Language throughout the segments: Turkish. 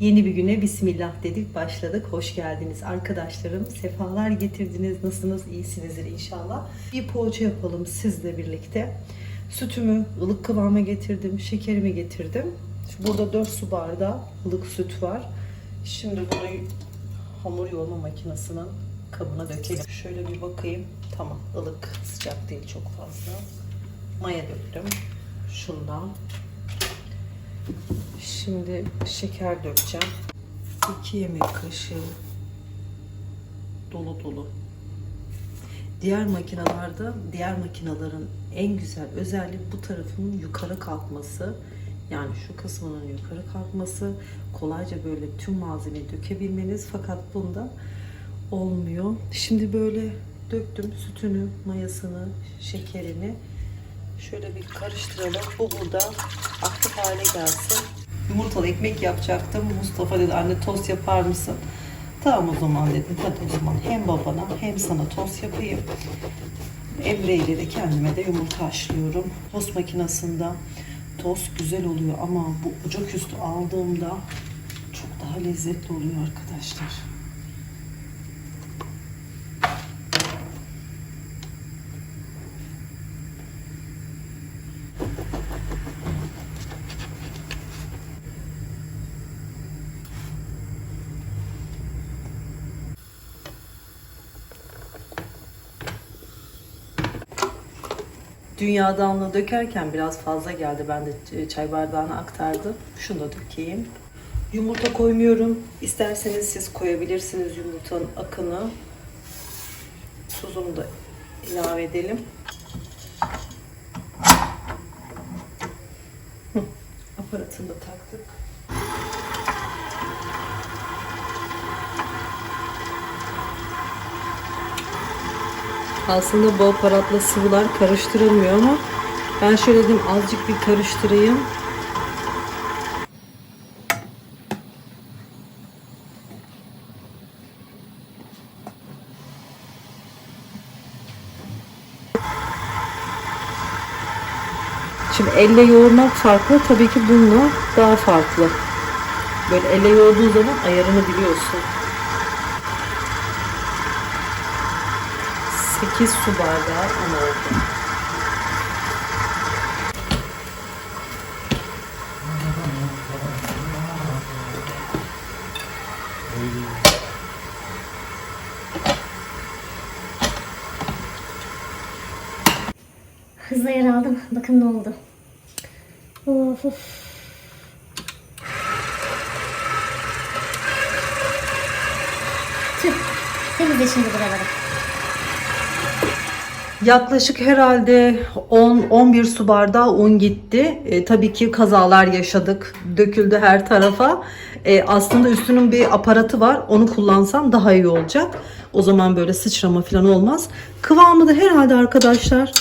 Yeni bir güne bismillah dedik başladık. Hoş geldiniz arkadaşlarım. Sefalar getirdiniz. Nasılsınız? İyisinizdir inşallah. Bir poğaça yapalım sizle birlikte. Sütümü ılık kıvama getirdim. Şekerimi getirdim. Burada 4 su bardağı ılık süt var. Şimdi bunu hamur yoğurma makinesinin kabına dökelim. Şöyle bir bakayım. Tamam ılık sıcak değil çok fazla. Maya döktüm. Şundan. Şimdi şeker dökeceğim. 2 yemek kaşığı dolu dolu. Diğer makinalarda, diğer makinaların en güzel özelliği bu tarafının yukarı kalkması. Yani şu kısmının yukarı kalkması. Kolayca böyle tüm malzemeyi dökebilmeniz. Fakat bunda olmuyor. Şimdi böyle döktüm sütünü, mayasını, şekerini. Şöyle bir karıştıralım. Bu burada aktif hale gelsin. Yumurtalı ekmek yapacaktım. Mustafa dedi anne tost yapar mısın? Tamam o zaman dedim. Hadi o zaman hem babana hem sana tost yapayım. Emre ile de kendime de yumurta haşlıyorum. Tost makinesinde tost güzel oluyor ama bu ocak üstü aldığımda çok daha lezzetli oluyor arkadaşlar. Dünyadanlığı dökerken biraz fazla geldi. Ben de çay bardağına aktardım. Şunu da dökeyim. Yumurta koymuyorum. İsterseniz siz koyabilirsiniz yumurtanın akını. Tuzunu da ilave edelim. Aparatını da taktık. Aslında bu aparatla sıvılar karıştırılmıyor ama ben şöyle dedim azıcık bir karıştırayım. Şimdi elle yoğurmak farklı. Tabii ki bununla daha farklı. Böyle elle yoğurduğun zaman ayarını biliyorsun. 8 su bardağı un oldu. Hızla yer aldım. Bakın ne oldu. Yaklaşık herhalde 10-11 su bardağı un gitti. E, tabii ki kazalar yaşadık. Döküldü her tarafa. E, aslında üstünün bir aparatı var. Onu kullansam daha iyi olacak. O zaman böyle sıçrama falan olmaz. Kıvamı da herhalde arkadaşlar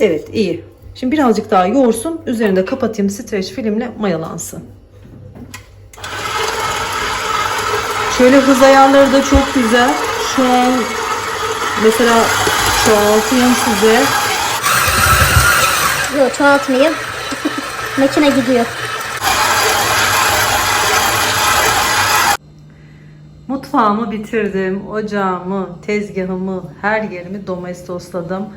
evet iyi. Şimdi birazcık daha yoğursun. Üzerinde kapatayım streç filmle mayalansın. Şöyle hız ayarları da çok güzel. Şu an mesela çoğaltayım size. Yok çoğaltmayayım. Makine gidiyor. Mutfağımı bitirdim. Ocağımı, tezgahımı, her yerimi domatestosladım.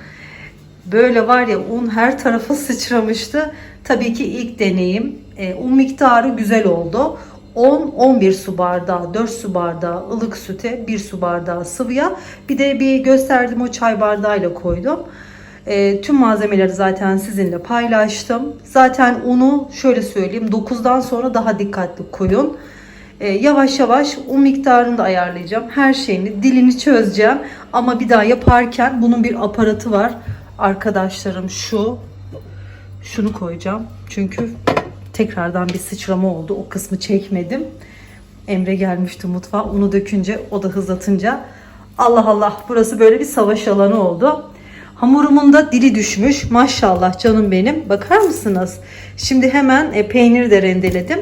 Böyle var ya un her tarafa sıçramıştı. Tabii ki ilk deneyim. E, un miktarı güzel oldu. 10-11 su bardağı, 4 su bardağı ılık süte, 1 su bardağı sıvıya. Bir de bir gösterdim o çay bardağıyla koydum. E, tüm malzemeleri zaten sizinle paylaştım. Zaten unu şöyle söyleyeyim 9'dan sonra daha dikkatli koyun. E, yavaş yavaş un miktarını da ayarlayacağım. Her şeyini, dilini çözeceğim. Ama bir daha yaparken bunun bir aparatı var. Arkadaşlarım şu. Şunu koyacağım. Çünkü tekrardan bir sıçrama oldu. O kısmı çekmedim. Emre gelmişti mutfağa. Unu dökünce, o da hızlatınca Allah Allah burası böyle bir savaş alanı oldu. Hamurumun da dili düşmüş. Maşallah canım benim. Bakar mısınız? Şimdi hemen e, peyniri de rendeledim.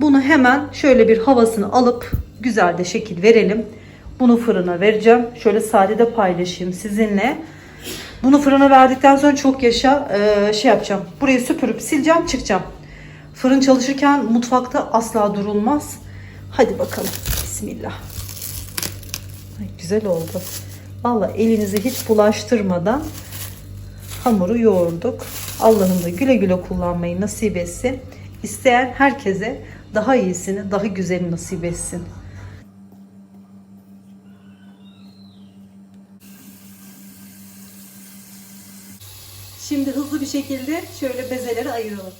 Bunu hemen şöyle bir havasını alıp güzel de şekil verelim. Bunu fırına vereceğim. Şöyle sade de paylaşayım sizinle. Bunu fırına verdikten sonra çok yaşa e, şey yapacağım. Burayı süpürüp sileceğim çıkacağım. Fırın çalışırken mutfakta asla durulmaz. Hadi bakalım. Bismillah. Ay, güzel oldu. Valla elinizi hiç bulaştırmadan hamuru yoğurduk. Allah'ım da güle güle kullanmayı nasip etsin. İsteyen herkese daha iyisini, daha güzelini nasip etsin. Şimdi hızlı bir şekilde şöyle bezeleri ayıralım.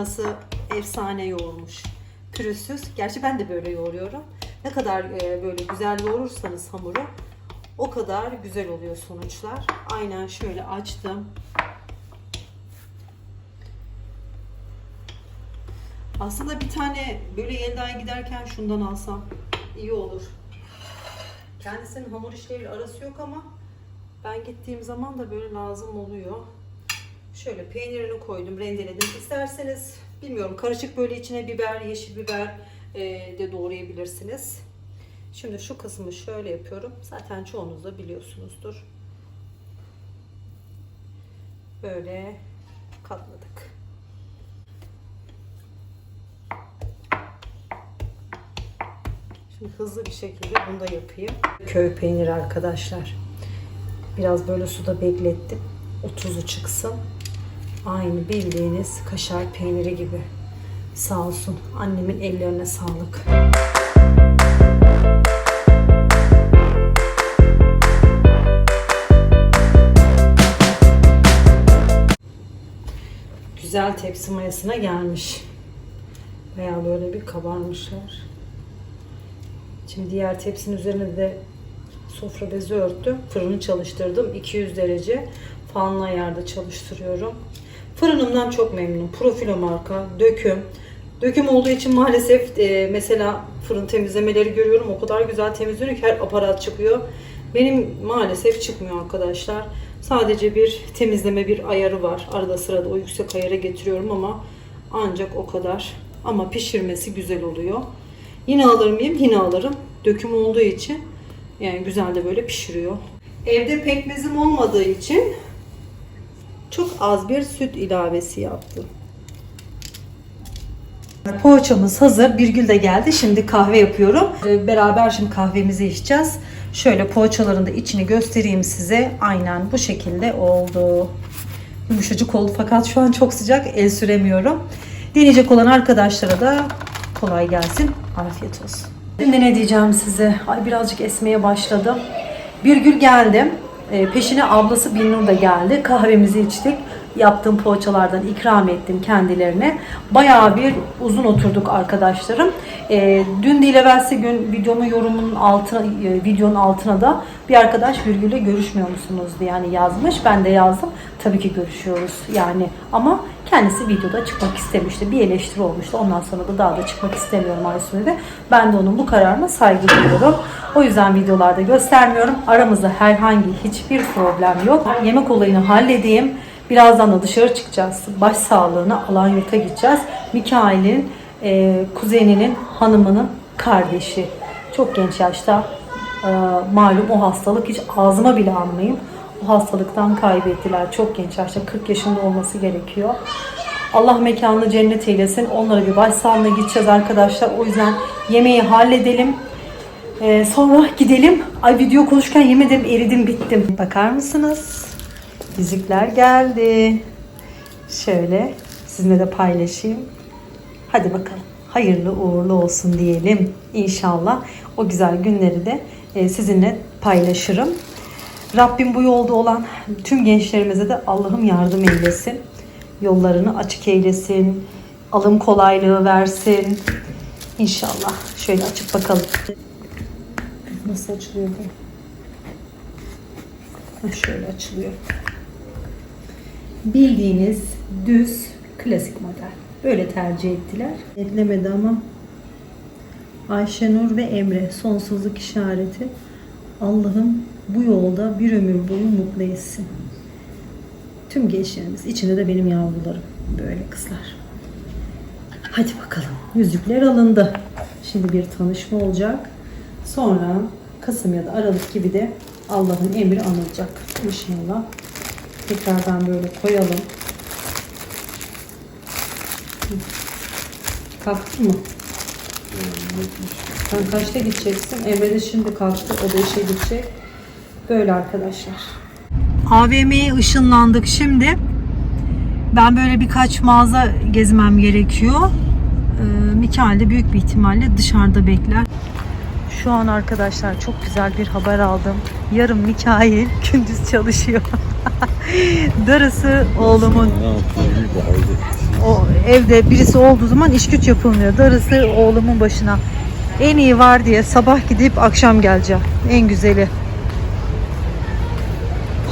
Makinesi efsane yoğurmuş. Pürüzsüz. Gerçi ben de böyle yoğuruyorum. Ne kadar e, böyle güzel yoğurursanız hamuru o kadar güzel oluyor sonuçlar. Aynen şöyle açtım. Aslında bir tane böyle Yelda'ya giderken şundan alsam iyi olur. Kendisinin hamur işleriyle arası yok ama ben gittiğim zaman da böyle lazım oluyor. Şöyle peynirini koydum, rendeledim. İsterseniz bilmiyorum karışık böyle içine biber, yeşil biber e, de doğrayabilirsiniz. Şimdi şu kısmı şöyle yapıyorum. Zaten çoğunuz da biliyorsunuzdur. Böyle katladık. Şimdi hızlı bir şekilde bunu da yapayım. Köy peyniri arkadaşlar. Biraz böyle suda beklettim. O tuzu çıksın. Aynı bildiğiniz kaşar peyniri gibi. Sağ olsun. Annemin ellerine sağlık. Güzel tepsi mayasına gelmiş. Baya böyle bir kabarmışlar. Şimdi diğer tepsinin üzerine de sofra bezi örttüm. Fırını çalıştırdım. 200 derece fanlı ayarda çalıştırıyorum. Fırınımdan çok memnunum. Profilo marka, döküm. Döküm olduğu için maalesef e, mesela fırın temizlemeleri görüyorum. O kadar güzel temizliyor ki her aparat çıkıyor. Benim maalesef çıkmıyor arkadaşlar. Sadece bir temizleme bir ayarı var. Arada sırada o yüksek ayara getiriyorum ama ancak o kadar. Ama pişirmesi güzel oluyor. Yine alır mıyım? Yine alırım. Döküm olduğu için yani güzel de böyle pişiriyor. Evde pekmezim olmadığı için çok az bir süt ilavesi yaptım. Poğaçamız hazır. Birgül de geldi. Şimdi kahve yapıyorum. Ee, Beraber şimdi kahvemizi içeceğiz. Şöyle poğaçaların da içini göstereyim size. Aynen bu şekilde oldu. Yumuşacık oldu fakat şu an çok sıcak. El süremiyorum. Deneyecek olan arkadaşlara da kolay gelsin. Afiyet olsun. Şimdi ne diyeceğim size? Ay birazcık esmeye başladım. Birgül geldi. Ee, peşine ablası Binnur da geldi. Kahvemizi içtik. Yaptığım poğaçalardan ikram ettim kendilerine. Bayağı bir uzun oturduk arkadaşlarım. Ee, dün değil gün videomun yorumunun altına, e, videonun altına da bir arkadaş Birgül'le görüşmüyor musunuz diye yani yazmış. Ben de yazdım. Tabii ki görüşüyoruz yani ama kendisi videoda çıkmak istemişti. Bir eleştiri olmuştu. Ondan sonra da daha da çıkmak istemiyorum Aysun'da. Ben de onun bu kararına saygı duyuyorum. O yüzden videolarda göstermiyorum. Aramızda herhangi hiçbir problem yok. Yemek olayını halledeyim. Birazdan da dışarı çıkacağız. Baş sağlığına Alanyurt'a gideceğiz. Mikail'in e, kuzeninin hanımının kardeşi. Çok genç yaşta e, malum o hastalık hiç ağzıma bile almayayım. O hastalıktan kaybettiler. Çok genç yaşta 40 yaşında olması gerekiyor. Allah mekanını cennet eylesin. Onlara bir başsağlığına gideceğiz arkadaşlar. O yüzden yemeği halledelim. Ee, sonra gidelim. Ay video konuşurken yemedim, eridim, bittim. Bakar mısınız? Yüzükler geldi. Şöyle sizinle de paylaşayım. Hadi bakalım. Hayırlı uğurlu olsun diyelim. İnşallah o güzel günleri de e, sizinle paylaşırım. Rabbim bu yolda olan tüm gençlerimize de Allah'ım yardım eylesin. Yollarını açık eylesin. Alım kolaylığı versin. İnşallah. Şöyle açıp bakalım. Nasıl açılıyor bu? Şöyle açılıyor. Bildiğiniz düz klasik model. Böyle tercih ettiler. Etlemedi ama Ayşenur ve Emre sonsuzluk işareti. Allah'ım bu yolda bir ömür boyu mutlu etsin. Tüm gençlerimiz, içinde de benim yavrularım. Böyle kızlar. Hadi bakalım. Yüzükler alındı. Şimdi bir tanışma olacak. Sonra Kasım ya da Aralık gibi de Allah'ın emri anılacak inşallah. Tekrardan böyle koyalım. Kalktı mı? Sen kaçta gideceksin? Emre şimdi kalktı. O da işe gidecek. Böyle arkadaşlar. AVM'ye ışınlandık şimdi. Ben böyle birkaç mağaza gezmem gerekiyor. Ee, Mikael de büyük bir ihtimalle dışarıda bekler. Şu an arkadaşlar çok güzel bir haber aldım. Yarın Mikail gündüz çalışıyor. Darısı oğlumun o evde birisi olduğu zaman iş güç yapılmıyor. Darısı oğlumun başına. En iyi var diye sabah gidip akşam geleceğim. En güzeli.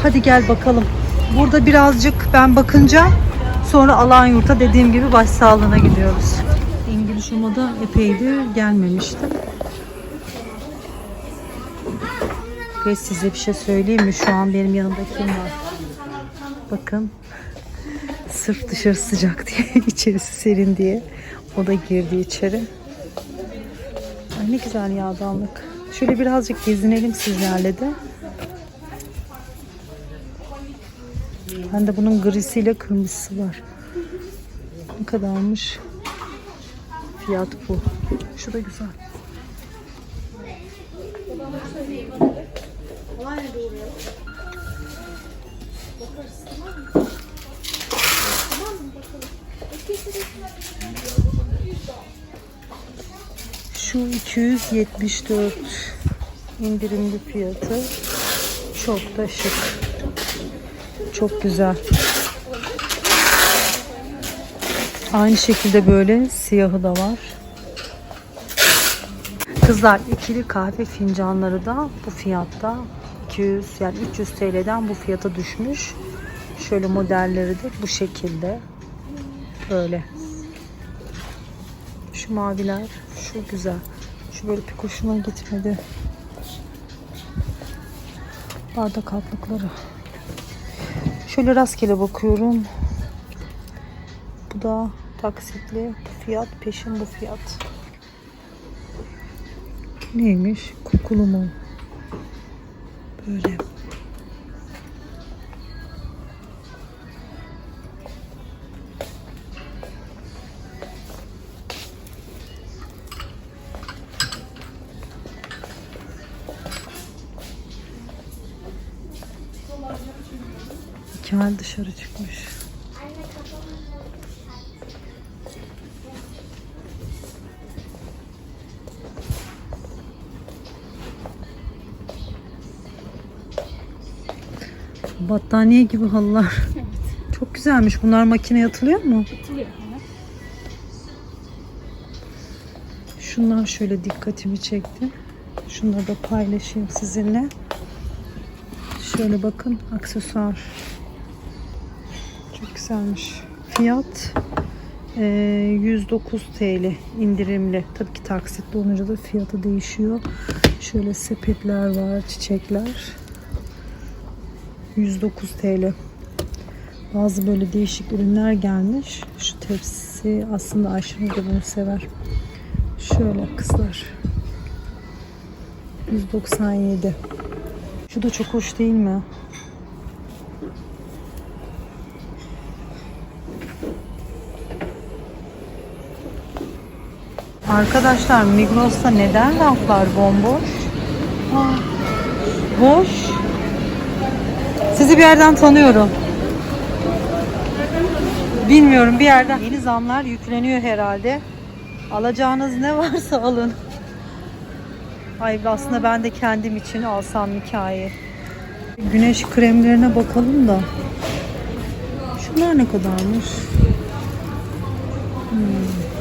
Hadi gel bakalım. Burada birazcık ben bakınca sonra Alanyurt'a dediğim gibi başsağlığına gidiyoruz. İngiliz Homa'da epeydir gelmemiştim. Ve size bir şey söyleyeyim mi? Şu an benim yanımda kim var? Bakın. Sırf dışarı sıcak diye, içerisi serin diye. O da girdi içeri. Ay ne güzel yağdanlık. Şöyle birazcık gezinelim sizlerle de. Bende bunun grisiyle kırmızısı var. Ne kadarmış? Fiyat bu. Şu da güzel. 274 indirimli fiyatı çok da şık. Çok güzel. Aynı şekilde böyle siyahı da var. Kızlar ikili kahve fincanları da bu fiyatta 200 yani 300 TL'den bu fiyata düşmüş. Şöyle modelleri de bu şekilde. Böyle. Şu maviler, şu güzel. Şu böyle pek hoşuma gitmedi. Bardak altlıkları. Şöyle rastgele bakıyorum. Bu da taksitli bu fiyat, peşin bu fiyat. Neymiş? Kokulu mu? Böyle. Kemal dışarı çıkmış. Battaniye gibi halılar. Çok güzelmiş. Bunlar makineye atılıyor mu? Şunlar şöyle dikkatimi çekti. Şunları da paylaşayım sizinle. Şöyle bakın aksesuar. Çok güzelmiş. Fiyat eee, 109 TL indirimli. Tabii ki taksitli olunca da fiyatı değişiyor. Şöyle sepetler var, çiçekler. 109 TL. Bazı böyle değişik ürünler gelmiş. Şu tepsi aslında Ayşenur da bunu sever. Şöyle kızlar. 197. Şu da çok hoş değil mi? Arkadaşlar Migros'ta neden raflar bomboş? Aa, boş. Sizi bir yerden tanıyorum. Bilmiyorum bir yerden. Yeni zamlar yükleniyor herhalde. Alacağınız ne varsa alın. Ay aslında ben de kendim için alsam hikaye. Güneş kremlerine bakalım da. Şunlar ne kadarmış? Hmm.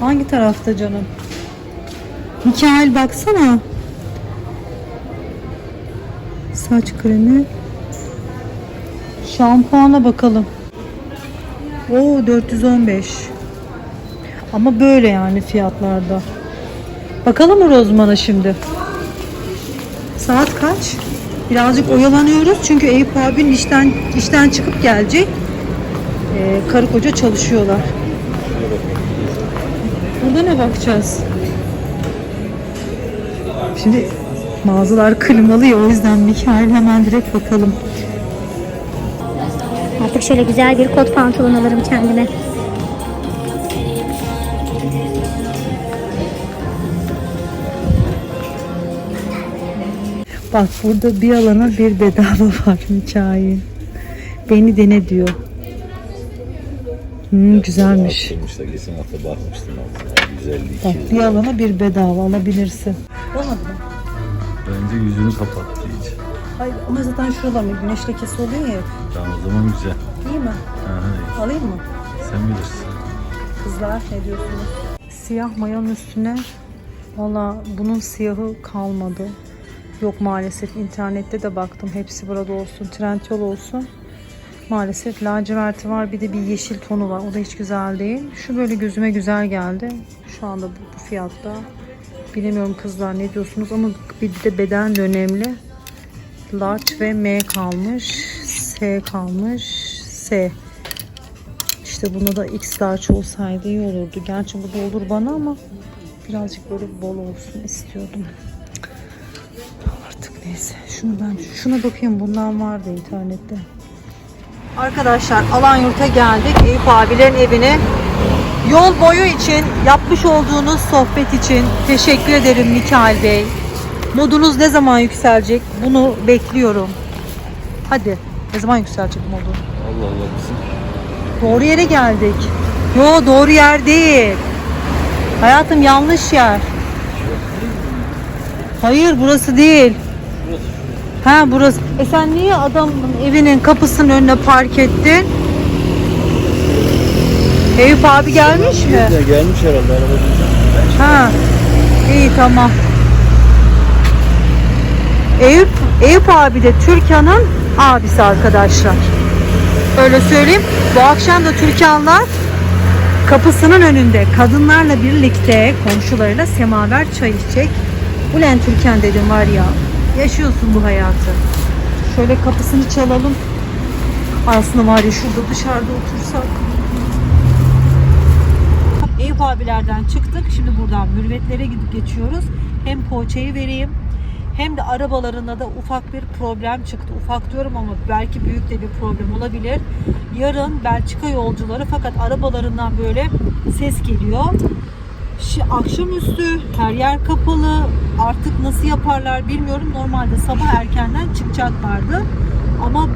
Hangi tarafta canım? Mikael baksana. Saç kremi. Şampuana bakalım. Oo 415. Ama böyle yani fiyatlarda. Bakalım mı Rozman'a şimdi? Saat kaç? Birazcık oyalanıyoruz çünkü Eyüp abinin işten işten çıkıp gelecek. Ee, karı koca çalışıyorlar. Burada ne bakacağız? Şimdi Mağazalar klimalı ya o yüzden Mikail hemen direkt bakalım. Artık şöyle güzel bir kot pantolon alırım kendime. Bak burada bir alana bir bedava var Mikail. Beni dene diyor. Hmm, güzelmiş. Bakmışlar geçen hafta bakmıştım abi. Güzelliği Bak 200 bir alana bir bedava alabilirsin. Olmadı mı? Bence yüzünü kapattı hiç. Hayır ama zaten şurada mı güneş lekesi oluyor ya. Tamam o zaman güzel. İyi mi? Aha, Alayım mı? sen bilirsin. Kızlar ne diyorsunuz? Siyah mayonun üstüne valla bunun siyahı kalmadı. Yok maalesef internette de baktım. Hepsi burada olsun. Trendyol olsun. Maalesef laciverti var. Bir de bir yeşil tonu var. O da hiç güzel değil. Şu böyle gözüme güzel geldi. Şu anda bu, bu fiyatta. Bilemiyorum kızlar ne diyorsunuz ama bir de beden de önemli. Large ve M kalmış. S kalmış. S. İşte buna da X large olsaydı iyi olurdu. Gerçi bu da olur bana ama birazcık böyle bol olsun istiyordum. Artık neyse. Şunu ben şuna bakayım bundan vardı internette. Arkadaşlar Alanyurt'a geldik. Eyüp abilerin evine. Yol boyu için, yapmış olduğunuz sohbet için teşekkür ederim Mikail Bey. Modunuz ne zaman yükselecek? Bunu bekliyorum. Hadi. Ne zaman yükselecek modu? Allah Allah bizim. Doğru yere geldik. Yo doğru yer değil. Hayatım yanlış yer. Hayır burası değil. Ha burası. E sen niye adamın evinin kapısının önüne park ettin? Eyüp abi gelmiş mi? Gelmiş herhalde araba bizden. Ha. İyi tamam. Eyüp, Eyüp abi de Türkan'ın abisi arkadaşlar. Öyle söyleyeyim. Bu akşam da Türkanlar kapısının önünde kadınlarla birlikte komşularıyla semaver çay içecek. Ulen Türkan dedim var ya. Yaşıyorsun bu hayatı. Şöyle kapısını çalalım. Aslında var ya şurada dışarıda otursak. Eyüp abilerden çıktık. Şimdi buradan mürvetlere gidip geçiyoruz. Hem poğaçayı vereyim hem de arabalarında da ufak bir problem çıktı. Ufak diyorum ama belki büyük de bir problem olabilir. Yarın Belçika yolcuları fakat arabalarından böyle ses geliyor. Akşamüstü her yer kapalı. Artık nasıl yaparlar bilmiyorum. Normalde sabah erkenden çıkacaklardı. Ama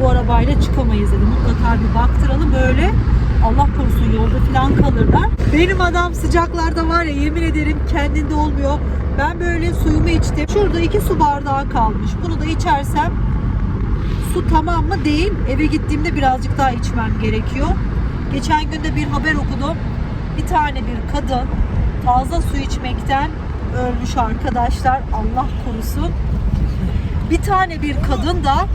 bu arabayla çıkamayız dedi. Mutlaka bir baktıralım böyle. Allah korusun yolda falan kalırlar. Benim adam sıcaklarda var ya yemin ederim kendinde olmuyor. Ben böyle suyumu içtim. Şurada iki su bardağı kalmış. Bunu da içersem su tamam mı değil. Eve gittiğimde birazcık daha içmem gerekiyor. Geçen gün de bir haber okudum. Bir tane bir kadın fazla su içmekten ölmüş arkadaşlar. Allah korusun. Bir tane bir kadın da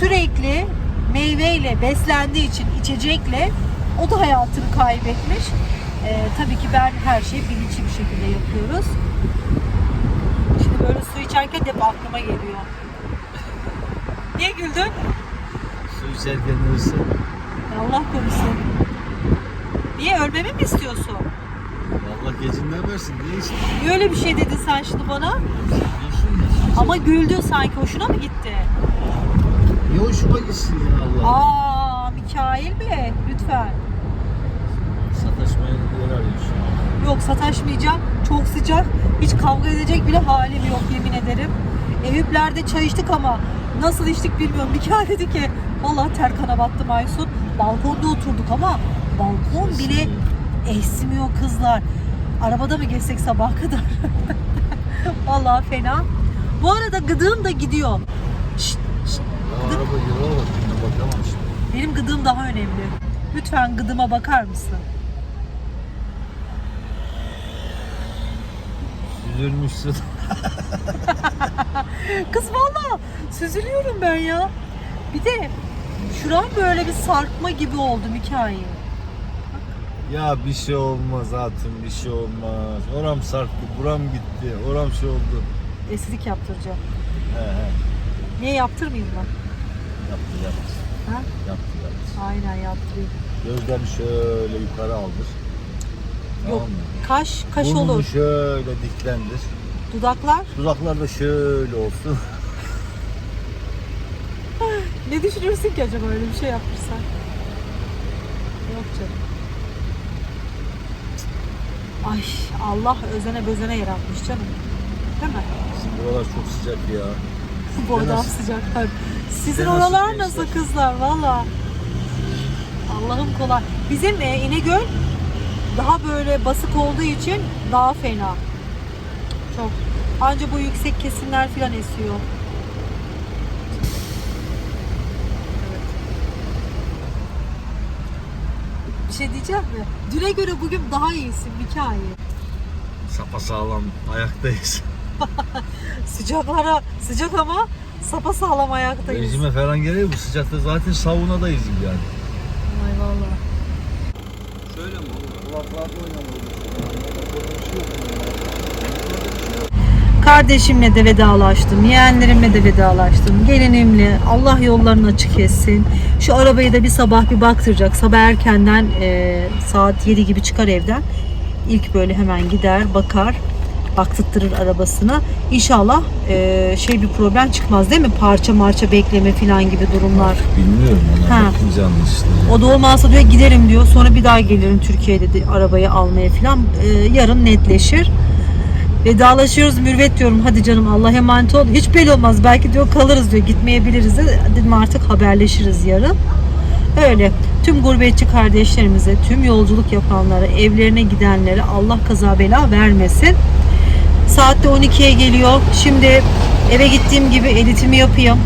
sürekli meyveyle beslendiği için içecekle o da hayatını kaybetmiş. Ee, tabii ki ben her şeyi bilinçli bir şekilde yapıyoruz. Şimdi böyle su içerken hep aklıma geliyor. Niye güldün? Su içerken ölse. Allah korusun. Niye ölmemi mi istiyorsun? Allah gecinden versin. Niye işte? Niye öyle bir şey dedin sen şimdi bana? Ama güldün sanki. Hoşuna mı gitti? Ne hoşuma gitsin ya Allah. Aa, Mikail Bey lütfen. Sataşmaya yer arıyorsun. Yok sataşmayacağım. Çok sıcak. Hiç kavga edecek bile halim yok yemin ederim. Eyüplerde çay içtik ama nasıl içtik bilmiyorum. Mikail dedi ki vallahi Terkan'a battım Aysun. Balkonda oturduk ama balkon bile esmiyor kızlar. Arabada mı gezsek sabah kadar? vallahi fena. Bu arada gıdığım da gidiyor. Şşt, şşt. Araba bak. Bakamam şimdi. Benim gıdığım daha önemli. Lütfen gıdıma bakar mısın? Üzülmüşsün. Kız valla süzülüyorum ben ya. Bir de şuram böyle bir sarkma gibi oldu Mikail. Ya bir şey olmaz hatun bir şey olmaz. Oram sarktı, buram gitti, oram şey oldu. Estetik yaptıracağım. He he. Niye yaptırmayayım mı? Yaptı yaptı. Ha? Yaptı yaptı. Aynen yaptırayım. Gözlerini şöyle yukarı aldır. Yok Tamam mı? kaş, kaş Burnunu olur. şöyle diklendir. Dudaklar Dudaklar da şöyle olsun. ne düşünürsün ki acaba öyle bir şey yaptırsan? Yok canım. Ay Allah özene bezene yaratmış canım. Değil mi? Bizim buralar çok sıcak ya. Bu adam nasıl- sıcaklar. Sizin nasıl oralar gençler? nasıl kızlar valla. Allah'ım kolay. Bizim e, İnegöl daha böyle basık olduğu için daha fena. Çok. Anca bu yüksek kesimler filan esiyor. Bir şey diyeceğim mi? Düne göre bugün daha iyisin Mikail. Sapa sağlam ayaktayız. Sıcaklara sıcak ama sapa sağlam ayaktayız. Rejime falan gereği bu sıcakta zaten savunadayız yani. Ay vallahi. Şöyle mi olur? Kulaklarda Kardeşimle de vedalaştım, yeğenlerimle de vedalaştım, gelinimle Allah yollarını açık etsin. Şu arabayı da bir sabah bir baktıracak. Sabah erkenden e, saat 7 gibi çıkar evden. İlk böyle hemen gider, bakar, baktırtırır arabasını. İnşallah e, şey bir problem çıkmaz değil mi? Parça marça bekleme falan gibi durumlar. Bilmiyorum Ha. ona bakınca. O da olmazsa diyor giderim diyor. Sonra bir daha gelirim Türkiye'de de arabayı almaya falan. Ee, yarın netleşir. Vedalaşıyoruz Mürvet diyorum. Hadi canım Allah emanet ol. Hiç belli olmaz. Belki diyor kalırız diyor. Gitmeyebiliriz de. Dedim artık haberleşiriz yarın. Öyle. Tüm gurbetçi kardeşlerimize, tüm yolculuk yapanlara, evlerine gidenlere Allah kaza bela vermesin. Saatte 12'ye geliyor. Şimdi eve gittiğim gibi editimi yapayım.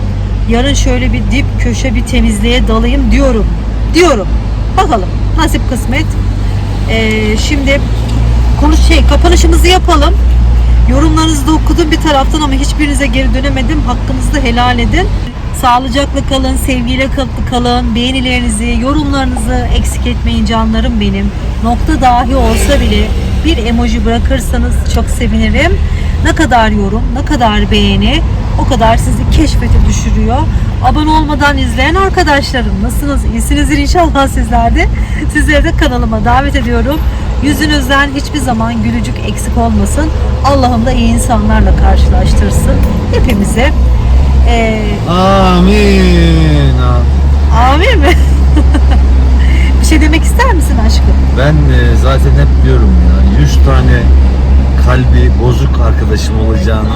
Yarın şöyle bir dip köşe bir temizliğe dalayım diyorum. Diyorum. Bakalım. Nasip kısmet. Ee, şimdi konuş şey kapanışımızı yapalım. Yorumlarınızı da okudum bir taraftan ama hiçbirinize geri dönemedim. Hakkınızı helal edin. Sağlıcakla kalın, sevgiyle kal- kalın. Beğenilerinizi, yorumlarınızı eksik etmeyin canlarım benim. Nokta dahi olsa bile bir emoji bırakırsanız çok sevinirim. Ne kadar yorum, ne kadar beğeni o kadar sizi keşfete düşürüyor. Abone olmadan izleyen arkadaşlarım nasılsınız? İyisinizdir inşallah sizler de. Sizleri de kanalıma davet ediyorum. Yüzünüzden hiçbir zaman gülücük eksik olmasın. Allah'ım da iyi insanlarla karşılaştırsın. Hepimize. Ee, Amin. amin mi? bir şey demek ister misin aşkım? Ben e, zaten hep diyorum ya 100 tane kalbi bozuk arkadaşım olacağını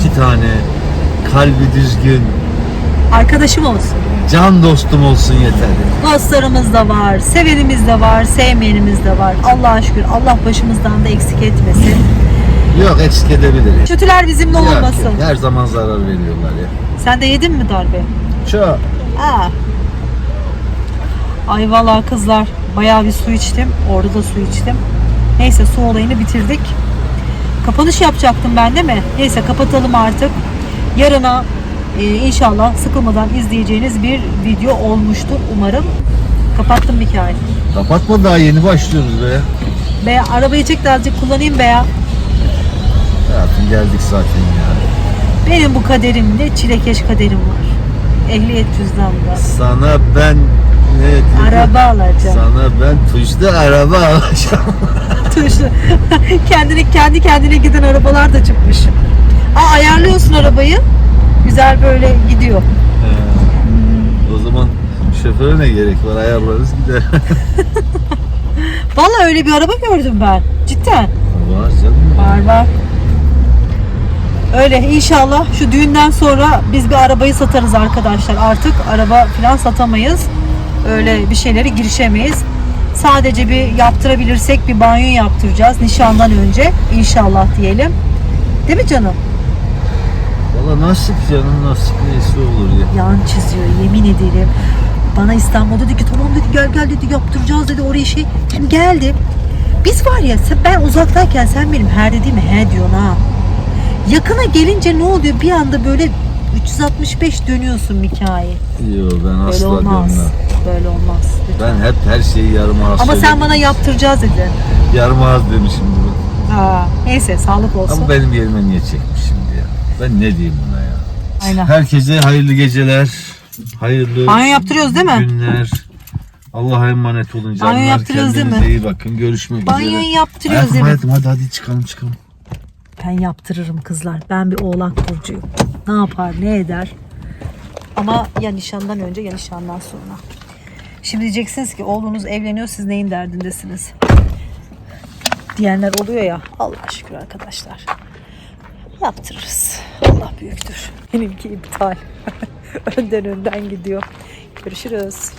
iki tane kalbi düzgün Arkadaşım olsun. can dostum olsun yeterli. Dostlarımız da var, sevenimiz de var, sevmeyenimiz de var. Allah'a şükür Allah başımızdan da eksik etmesin. Yok eksik edebilir. Kötüler bizimle Yok, olmasın. yok. Her zaman zarar veriyorlar ya. Sen de yedin mi darbe? Çok. Aa. Ay vallahi kızlar bayağı bir su içtim. Orada da su içtim. Neyse su olayını bitirdik. Kapanış yapacaktım ben değil mi? Neyse kapatalım artık. Yarına e, inşallah sıkılmadan izleyeceğiniz bir video olmuştur umarım. Kapattım Mikail. Kapatma daha yeni başlıyoruz be. Be arabayı çek de azıcık kullanayım be ya. Hayatım geldik zaten ya. Benim bu kaderimde çilekeş kaderim var. Ehliyet cüzdanımda. Sana ben ne dedim? Araba alacağım. Sana ben tuşlu araba alacağım. Tuşlu. kendini kendi kendine giden arabalar da çıkmış. Aa ayarlıyorsun arabayı. Güzel böyle gidiyor. He. o zaman şoföre ne gerek var ayarlarız gider. Vallahi öyle bir araba gördüm ben. Cidden. var canım. Var var. Öyle inşallah şu düğünden sonra biz bir arabayı satarız arkadaşlar. Artık araba falan satamayız. Öyle bir şeylere girişemeyiz. Sadece bir yaptırabilirsek bir banyo yaptıracağız nişandan önce inşallah diyelim. Değil mi canım? Valla nasip canım nasip neyse olur ya. yan çiziyor yemin ederim. Bana İstanbul'da dedi ki tamam dedi gel gel dedi yaptıracağız dedi oraya şey. Şimdi geldim. Biz var ya sen, ben uzaktayken sen benim her dediğimi he diyorsun ha. Yakına gelince ne oluyor bir anda böyle 365 dönüyorsun Mikail. Yo ben Böyle asla olmaz. dönmem. Böyle olmaz. lütfen. Ben hep her şeyi yarım ağız Ama sen bana yaptıracağız dedi. Yarım ağız demişim. Ha, neyse sağlık olsun. Ama benim yerime niye çekmiş şimdi ya? Ben ne diyeyim buna ya? Aynen. Herkese hayırlı geceler. Hayırlı Banyo yaptırıyoruz değil mi? günler. Allah'a emanet olun canlar. Banyo yaptırıyoruz değil mi? İyi bakın. Görüşmek üzere. Banyoyu yaptırıyoruz hayatım, evet. hayatım hadi hadi çıkalım çıkalım. Ben yaptırırım kızlar. Ben bir oğlak burcuyum. Ne yapar ne eder. Ama ya nişandan önce ya nişandan sonra. Şimdi diyeceksiniz ki oğlunuz evleniyor siz neyin derdindesiniz? Diyenler oluyor ya. Allah şükür arkadaşlar. Yaptırırız. Allah büyüktür. Benimki iptal. önden önden gidiyor. Görüşürüz.